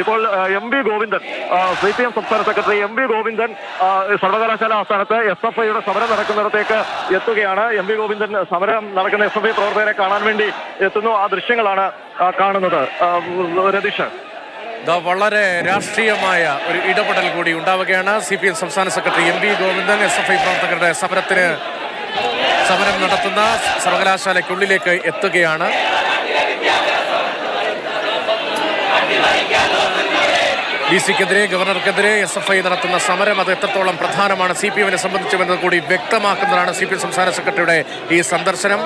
ഇപ്പോൾ M V Govindan C P M സംസ്ഥാന secretary M V Govindan സർവകലാശാല ആസ്ഥാനത്ത് എസ് എഫ് ഐയുടെ സമരം നടക്കുന്നിടത്തേക്ക് എത്തുകയാണ്. എം വി ഗോവിന്ദൻ സമരം നടക്കുന്ന എസ് എഫ് ഐ പ്രവർത്തകരെ കാണാൻ വേണ്ടി എത്തുന്നു. ആ ദൃശ്യങ്ങളാണ് കാണുന്നത്. രതീഷ്. വളരെ രാഷ്ട്രീയമായ ഒരു ഇടപെടൽ കൂടി ഉണ്ടാവുകയാണ്. സി പി എം സംസ്ഥാന secretary M V Govindan S F I പ്രവർത്തകരുടെ സമരത്തിന് സമരം നടത്തുന്ന സർവകലാശാലയ്ക്കുള്ളിലേക്ക് എത്തുകയാണ്. ഡി സിക്കെതിരെ ഗവർണർക്കെതിരെ എസ് എഫ് ഐ നടത്തുന്ന സമരം അത് എത്രത്തോളം പ്രധാനമാണ് സി പി എമ്മിനെ സംബന്ധിച്ചുമെന്നത് കൂടി വ്യക്തമാക്കുന്നതാണ് സി പി എം സംസ്ഥാന സെക്രട്ടറിയുടെ ഈ സന്ദർശനം.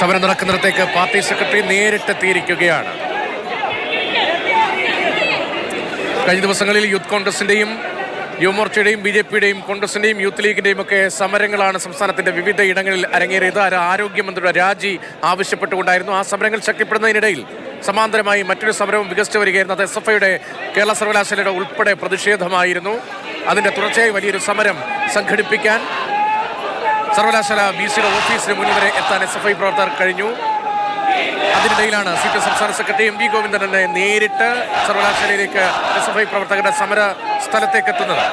സമരം നടക്കുന്നിടത്തേക്ക് പാർട്ടി സെക്രട്ടറി നേരിട്ടെത്തിയിരിക്കുകയാണ്. കഴിഞ്ഞ ദിവസങ്ങളിൽ യൂത്ത് കോൺഗ്രസിന്റെയും യുവമോർച്ചയുടെയും ബി ജെ പിയുടെയും കോൺഗ്രസിന്റെയും യൂത്ത് ലീഗിന്റെയും ഒക്കെ സമരങ്ങളാണ് സംസ്ഥാനത്തിന്റെ വിവിധ ഇടങ്ങളിൽ അരങ്ങേറിയത്. ആരോഗ്യമന്ത്രിയുടെ രാജി ആവശ്യപ്പെട്ടുകൊണ്ടായിരുന്നു. ആ സമരങ്ങൾ ശക്തിപ്പെടുന്നതിനിടയിൽ സമാന്തരമായി മറ്റൊരു സമരവും വികസിച്ചു വരികയായിരുന്നു അത് എസ് എഫ് ഐയുടെ കേരള സർവകലാശാലയുടെ ഉൾപ്പെടെ പ്രതിഷേധമായിരുന്നു. അതിന്റെ തുടർച്ചയായി വലിയൊരു സമരം സംഘടിപ്പിക്കാൻ സർവകലാശാല ബി സിയുടെ ഓഫീസിന് മുന്നിൽ വരെ എത്താൻ എസ് എഫ് ഐ പ്രവർത്തകർ കഴിഞ്ഞു. അതിനിടയിലാണ് സി പി സംസ്ഥാന സെക്രട്ടറി എം വി ഗോവിന്ദൻ തന്നെ നേരിട്ട് സർവകലാശാലയിലേക്ക് എസ് എഫ് ഐ പ്രവർത്തകരുടെ സമര സ്ഥലത്തേക്ക് എത്തുന്നത്.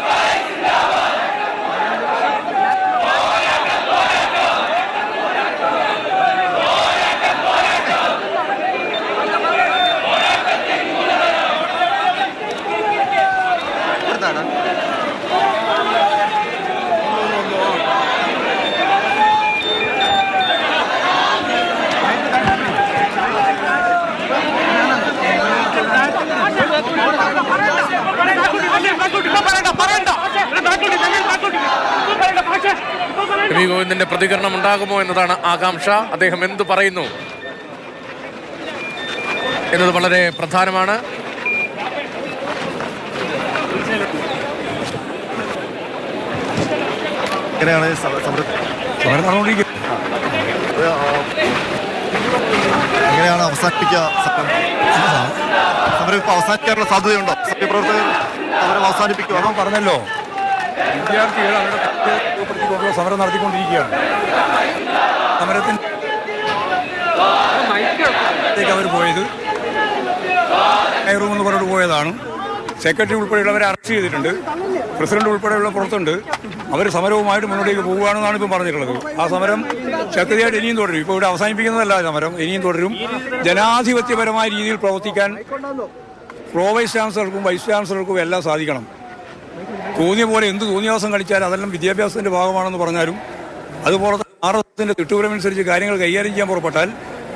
എം വി ഗോവിന്ദന്റെ പ്രതികരണം ഉണ്ടാകുമോ എന്നതാണ് ആകാംക്ഷ. അദ്ദേഹം എന്തു പറയുന്നു? എന്നത് വളരെ പ്രധാനമാണ്. സമര ആ, എങ്ങനെയാണ് അവസാനിപ്പിക്കുക സമരം? ഇപ്പോൾ അവസാനിക്കാനുള്ള സാധ്യതയുണ്ടോ? സത്യപ്രവർത്തകർ അവരെ സമരം അവസാനിപ്പിക്കുക. അവൻ പറഞ്ഞല്ലോ. വിദ്യാർത്ഥികൾ അവരുടെ രൂപപ്പെടുത്തിക്കൊണ്ടുള്ള സമരം നടത്തിക്കൊണ്ടിരിക്കുകയാണ്. സമരത്തിന് അവർ പോയത്. റൂം എന്ന് പറഞ്ഞിട്ട് പോയതാണ്. സെക്രട്ടറി ഉൾപ്പെടെയുള്ളവരെ അറസ്റ്റ് ചെയ്തിട്ടുണ്ട്. പ്രസിഡന്റ് ഉൾപ്പെടെയുള്ള പുറത്തുണ്ട്. അവർ സമരവുമായിട്ട് മുന്നോട്ടേക്ക് പോവുകയാണെന്നാണ് ഇപ്പം പറഞ്ഞിട്ടുള്ളത്. ആ സമരം ശക്തിയായിട്ട് ഇനിയും തുടരും. ഇപ്പോൾ ഇവിടെ അവസാനിപ്പിക്കുന്നതല്ല സമരം. ഇനിയും തുടരും. ജനാധിപത്യപരമായ രീതിയിൽ പ്രവർത്തിക്കാൻ പ്രോ വൈസ് ചാൻസലർക്കും വൈസ് ചാൻസലർക്കും എല്ലാം സാധിക്കണം. തോന്നിയ പോലെ എന്ത് തോന്നിയാസം കളിച്ചാലും അതെല്ലാം വിദ്യാഭ്യാസത്തിന്റെ ഭാഗമാണെന്ന് പറഞ്ഞാലും അതുപോലെ ആർ എസ് തിട്ടുപുരമനുസരിച്ച് കാര്യങ്ങൾ കൈകാര്യം ചെയ്യാൻ പുറപ്പെട്ടാൽ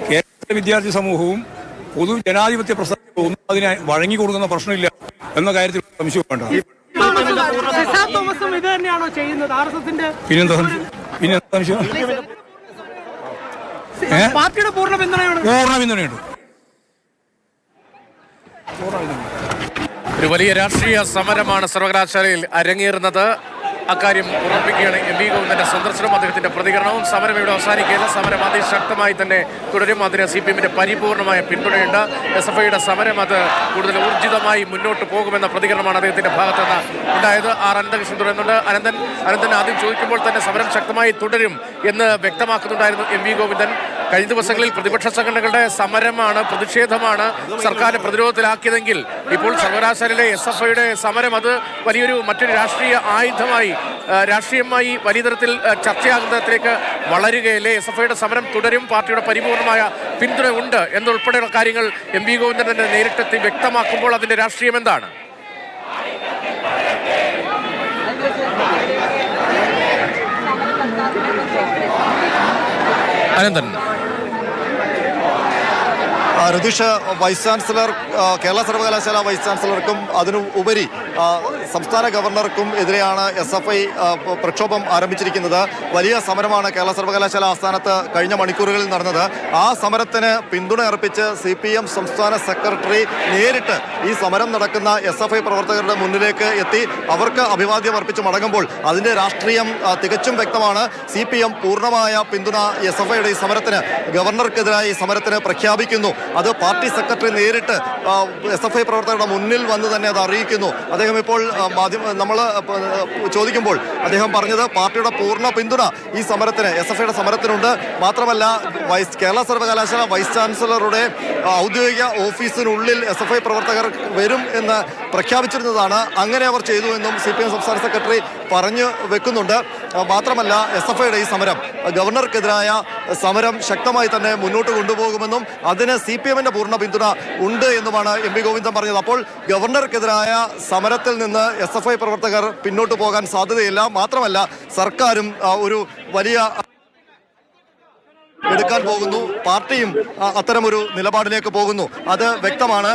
കേരളത്തിലെ വിദ്യാർത്ഥി സമൂഹവും പൊതു ജനാധിപത്യ പ്രസ്ഥാനങ്ങളും ഒന്നും അതിനെ വഴങ്ങി കൊടുക്കുന്ന പ്രശ്നമില്ല എന്ന കാര്യത്തിൽ സംശയം വേണ്ട. തോമസും ഇത് തന്നെയാണോ ചെയ്യുന്നത്? ആർ എസ് എസിന്റെ പിന്നെന്താ സംശയം പാർട്ടിയുടെ പൂർണ പിന്തുണയാണ്. പൂർണ പിന്തുണയുണ്ട്. ഒരു വലിയ രാഷ്ട്രീയ സമരമാണ് സർവകലാശാലയിൽ അരങ്ങേറുന്നത്. അക്കാര്യം ഉറപ്പിക്കുകയാണ് എം വി ഗോവിന്ദന്റെ സന്ദർശനവും അദ്ദേഹത്തിന്റെ പ്രതികരണവും സമരം ഇവിടെ അവസാനിക്കുകയില്ല. സമരം അതിശക്തമായി തന്നെ തുടരും. അതിന് സി പി എമ്മിന്റെ പരിപൂർണമായ പിന്തുണയുണ്ട്. എസ് എഫ് ഐയുടെ സമരം അത് കൂടുതൽ ഊർജിതമായി മുന്നോട്ട് പോകുമെന്ന പ്രതികരണമാണ് അദ്ദേഹത്തിന്റെ ഭാഗത്ത് നിന്ന് ഉണ്ടായത്. ആർ അനന്തകൃഷ്ണൻ തുടരുന്നുണ്ട്. അനന്തൻ അനന്തൻ ആദ്യം ചോദിക്കുമ്പോൾ തന്നെ സമരം ശക്തമായി തുടരും എന്ന് വ്യക്തമാക്കുന്നുണ്ടായിരുന്നു എം വി ഗോവിന്ദൻ. കഴിഞ്ഞ ദിവസങ്ങളിൽ പ്രതിപക്ഷ സംഘടനകളുടെ സമരമാണ് പ്രതിഷേധമാണ് സർക്കാർ പ്രതിരോധത്തിലാക്കിയതെങ്കിൽ ഇപ്പോൾ സർവകലാശാലയിലെ എസ് എഫ് ഐയുടെ സമരം അത് വലിയൊരു മറ്റൊരു രാഷ്ട്രീയ ആയുധമായി രാഷ്ട്രീയമായി വലിയ തരത്തിൽ ചർച്ചയാകുന്നതിലേക്ക് ചർച്ചയാകുന്ന വളരുകയല്ലേ? എസ് എഫ് ഐയുടെ സമരം തുടരും പാർട്ടിയുടെ പരിപൂർണമായ പിന്തുണ ഉണ്ട് എന്നുൾപ്പെടെയുള്ള കാര്യങ്ങൾ എം വി ഗോവിന്ദൻ തന്നെ നേരിട്ടെത്തി വ്യക്തമാക്കുമ്പോൾ അതിന്റെ രാഷ്ട്രീയം എന്താണ്? അനന്തൻ. രതീഷ് വൈസ് ചാൻസലർ കേരള സർവകലാശാല വൈസ് ചാൻസലർക്കും അതിനു ഉപരി സംസ്ഥാന ഗവർണർക്കും എതിരെയാണ് എസ് എഫ് ഐ പ്രക്ഷോഭം ആരംഭിച്ചിരിക്കുന്നത്. വലിയ സമരമാണ് കേരള സർവകലാശാല ആസ്ഥാനത്ത് കഴിഞ്ഞ മണിക്കൂറുകളിൽ നടന്നത്. ആ സമരത്തിന് പിന്തുണ അർപ്പിച്ച് സി പി എം സംസ്ഥാന സെക്രട്ടറി നേരിട്ട് ഈ സമരം നടക്കുന്ന എസ് എഫ് ഐ പ്രവർത്തകരുടെ മുന്നിലേക്ക് എത്തി അവർക്ക് അഭിവാദ്യം അർപ്പിച്ച് മടങ്ങുമ്പോൾ അതിന്റെ രാഷ്ട്രീയം തികച്ചും വ്യക്തമാണ്. സി പി എം പൂർണമായ പിന്തുണ എസ് എഫ് ഐയുടെ ഈ സമരത്തിന് ഗവർണർക്കെതിരായ ഈ സമരത്തിന് പ്രഖ്യാപിക്കുന്നു. അത് പാർട്ടി സെക്രട്ടറി നേരിട്ട് എസ് എഫ് ഐ പ്രവർത്തകരുടെ മുന്നിൽ വന്ന് തന്നെ അത് അറിയിക്കുന്നു. അദ്ദേഹം ഇപ്പോൾ മാധ്യമ നമ്മൾ ചോദിക്കുമ്പോൾ അദ്ദേഹം പറഞ്ഞത് പാർട്ടിയുടെ പൂർണ പിന്തുണ ഈ സമരത്തിന് എസ് എഫ് ഐയുടെ സമരത്തിനുണ്ട്. മാത്രമല്ല വൈസ് കേരള സർവകലാശാല വൈസ് ചാൻസലറുടെ ഔദ്യോഗിക ഓഫീസിനുള്ളിൽ എസ് എഫ് ഐ പ്രവർത്തകർ വരും എന്ന് പ്രഖ്യാപിച്ചിരുന്നതാണ്. അങ്ങനെ അവർ ചെയ്തു എന്നും സി പി എം സംസ്ഥാന സെക്രട്ടറി പറഞ്ഞു വെക്കുന്നുണ്ട്. മാത്രമല്ല എസ് എഫ് ഐയുടെ ഈ സമരം ഗവർണർക്കെതിരായ സമരം ശക്തമായി തന്നെ മുന്നോട്ട് കൊണ്ടുപോകുമെന്നും അതിന് സി പി എമ്മിന്റെ പൂർണ പിന്തുണ ഉണ്ട് എന്നുമാണ് എം വി ഗോവിന്ദൻ പറഞ്ഞത്. അപ്പോൾ ഗവർണർക്കെതിരായ സമരത്തിൽ നിന്ന് എസ് എഫ് ഐ പ്രവർത്തകർ പിന്നോട്ട് പോകാൻ സാധ്യതയില്ല. മാത്രമല്ല സർക്കാരും ഒരു വലിയ എടുക്കാൻ പോകുന്നു. പാർട്ടിയും അത്തരമൊരു നിലപാടിലേക്ക് പോകുന്നു. അത് വ്യക്തമാണ്.